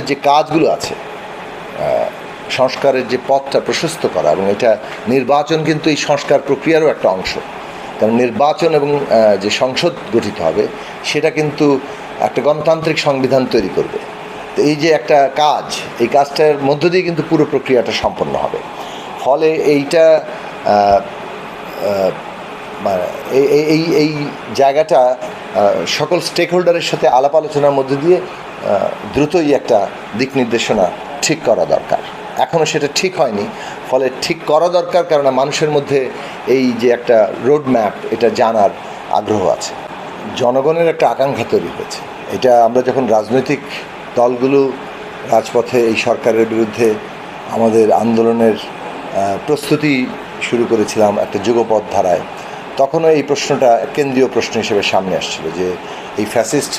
যে কাজগুলো আছে সংস্কারের যে পথটা প্রশস্ত করা এবং এটা নির্বাচন কিন্তু এই সংস্কার প্রক্রিয়ারও একটা অংশ। কারণ নির্বাচন এবং যে সংসদ গঠিত হবে, সেটা কিন্তু একটা গণতান্ত্রিক সংবিধান তৈরি করবে। তো এই যে একটা কাজ, এই কাজটার মধ্য দিয়ে কিন্তু পুরো প্রক্রিয়াটা সম্পন্ন হবে। ফলে এইটা মানে এই- এই- জায়গাটা সকল স্টেক হোল্ডারের সাথে আলাপ আলোচনার মধ্যে দিয়ে দ্রুতই একটা দিক নির্দেশনা ঠিক করা দরকার। এখনও সেটা ঠিক হয়নি, ফলে ঠিক করা দরকার কারণ মানুষের মধ্যে এই যে একটা রোড ম্যাপ এটা জানার আগ্রহ আছে। জনগণের একটা আকাঙ্ক্ষা তৈরি হয়েছে। এটা আমরা যখন রাজনৈতিক দলগুলো রাজপথে এই সরকারের বিরুদ্ধে আমাদের আন্দোলনের প্রস্তুতি শুরু করেছিলাম একটা যুগপথ ধারায়, তখনও এই প্রশ্নটা কেন্দ্রীয় প্রশ্ন হিসেবে সামনে আসছিল যে এই ফ্যাসিস্ট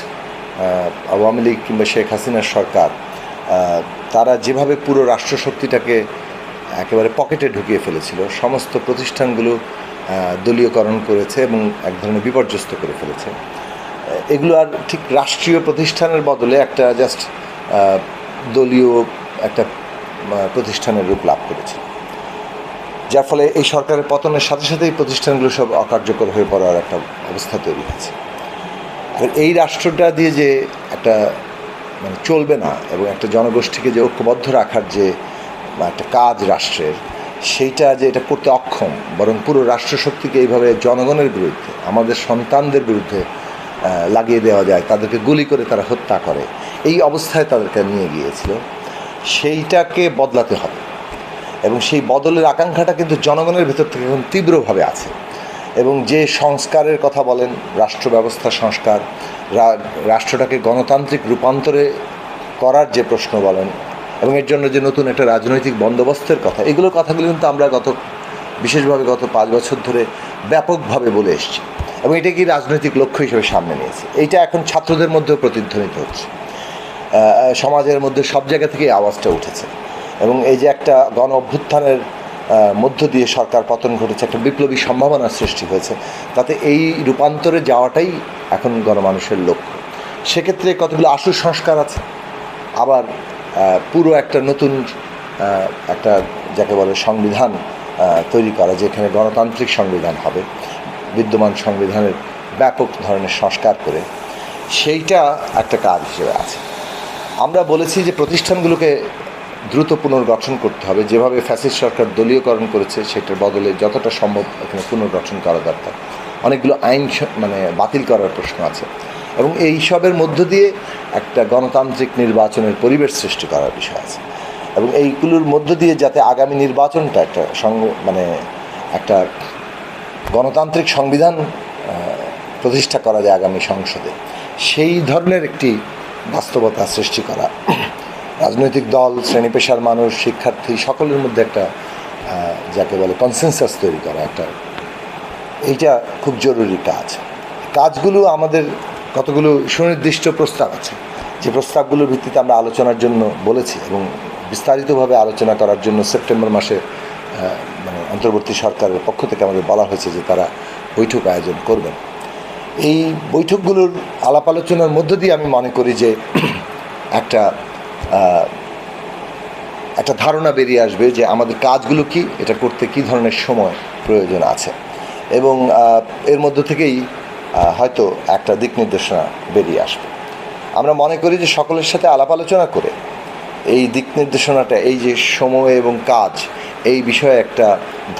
আওয়ামী লীগ কিংবা শেখ হাসিনার সরকার তারা যেভাবে পুরো রাষ্ট্রশক্তিটাকে একেবারে পকেটে ঢুকিয়ে ফেলেছিল, সমস্ত প্রতিষ্ঠানগুলো দলীয়করণ করেছে এবং এক ধরনের বিপর্যস্ত করে ফেলেছে। এগুলো আর ঠিক রাষ্ট্রীয় প্রতিষ্ঠানের বদলে একটা জাস্ট দলীয় একটা প্রতিষ্ঠানের রূপ লাভ করেছে যার ফলে এই সরকারের পতনের সাথে সাথে এই প্রতিষ্ঠানগুলো সব অকার্যকর হয়ে পড়ার একটা অবস্থা তৈরি হয়েছে। আর এই রাষ্ট্রটা দিয়ে যে একটা মানে চলবে না এবং একটা জনগোষ্ঠীকে যে ঐক্যবদ্ধ রাখার যে একটা কাজ রাষ্ট্রের, সেইটা যে এটা করতে অক্ষম, বরং পুরো রাষ্ট্রশক্তিকে এইভাবে জনগণের বিরুদ্ধে, আমাদের সন্তানদের বিরুদ্ধে লাগিয়ে দেওয়া যায়, তাদেরকে গুলি করে তারা হত্যা করে, এই অবস্থায় তাদেরকে নিয়ে গিয়েছিল, সেইটাকে বদলাতে হবে। এবং সেই বদলের আকাঙ্ক্ষাটা কিন্তু জনগণের ভেতর থেকে এখন তীব্রভাবে আছে। এবং যে সংস্কারের কথা বলেন, রাষ্ট্র ব্যবস্থা সংস্কার রাষ্ট্রটাকে গণতান্ত্রিক রূপান্তরে করার যে প্রশ্ন বলেন, এবং এর জন্য যে নতুন একটা রাজনৈতিক বন্দোবস্তের কথা এগুলো কথাগুলো কিন্তু আমরা গত, বিশেষভাবে গত পাঁচ বছর ধরে ব্যাপকভাবে বলে এসেছি। এবং এটা কি রাজনৈতিক লক্ষ্য হিসেবে সামনে নিয়েছে? এইটা এখন ছাত্রদের মধ্যেও প্রতিধ্বনিত হচ্ছে। সমাজের মধ্যে সব জায়গা থেকে আওয়াজটা উঠেছে। এবং এই যে একটা গণ অভ্যুত্থানের মধ্য দিয়ে সরকার পতন ঘটেছে, একটা বিপ্লবী সম্ভাবনার সৃষ্টি হয়েছে। তাতে এই রূপান্তরে যাওয়াটাই এখন গণমানুষের লক্ষ্য। সেক্ষেত্রে কতগুলো আশু সংস্কার আছে? আবার পুরো একটা নতুন একটা যাকে বলে সংবিধান তৈরি করা, যেখানে গণতান্ত্রিক সংবিধান হবে, বিদ্যমান সংবিধানের ব্যাপক ধরনের সংস্কার করে, সেইটা একটা কাজ হিসেবে আছে। আমরা বলেছি যে প্রতিষ্ঠানগুলোকে দ্রুত পুনর্গঠন করতে হবে। যেভাবে ফ্যাসিস্ট সরকার দলীয়করণ করেছে, সেটার বদলে যতটা সম্ভব এখানে পুনর্গঠন করা দরকার। অনেকগুলো আইন মানে বাতিল করার প্রশ্ন আছে। এবং এই সবের মধ্য দিয়ে একটা গণতান্ত্রিক নির্বাচনের পরিবেশ সৃষ্টি করার বিষয় আছে। এবং এইগুলোর মধ্য দিয়ে যাতে আগামী নির্বাচনটা একটা সঙ্গ মানে একটা গণতান্ত্রিক সংবিধান প্রতিষ্ঠা করা যায় আগামী সংসদে। সেই ধরনের একটি বাস্তবতা সৃষ্টি করা রাজনৈতিক দল, শ্রেণি পেশার মানুষ, শিক্ষার্থী, সকলের মধ্যে একটা যাকে বলে কনসেনসাস তৈরি করা একটা, এইটা খুব জরুরি কাজ। কাজগুলো আমাদের কতগুলো সুনির্দিষ্ট প্রস্তাব আছে। যে প্রস্তাবগুলোর ভিত্তিতে আমরা আলোচনার জন্য বলেছি এবং বিস্তারিতভাবে আলোচনা করার জন্য সেপ্টেম্বর মাসে মানে অন্তর্বর্তী সরকারের পক্ষ থেকে আমাদের বলা হয়েছে যে তারা বৈঠক আয়োজন করবেন। এই বৈঠকগুলোর আলাপ আলোচনার মধ্য দিয়ে আমি মনে করি যে একটা একটা ধারণা বেরিয়ে আসবে যে আমাদের কাজগুলো কি, এটা করতে কি ধরনের সময় প্রয়োজন আছে। এবং এর মধ্য থেকেই হয়তো একটা দিক নির্দেশনা বেরিয়ে আসবে। আমরা মনে করি যে সকলের সাথে আলাপ আলোচনা করে এই দিক নির্দেশনাটা, এই যে সময় এবং কাজ, এই বিষয়ে একটা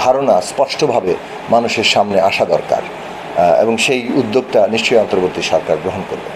ধারণা স্পষ্টভাবে মানুষের সামনে আসা দরকার এবং সেই উদ্যোগটা নিশ্চয়ই অন্তর্বর্তী সরকার গ্রহণ করবে।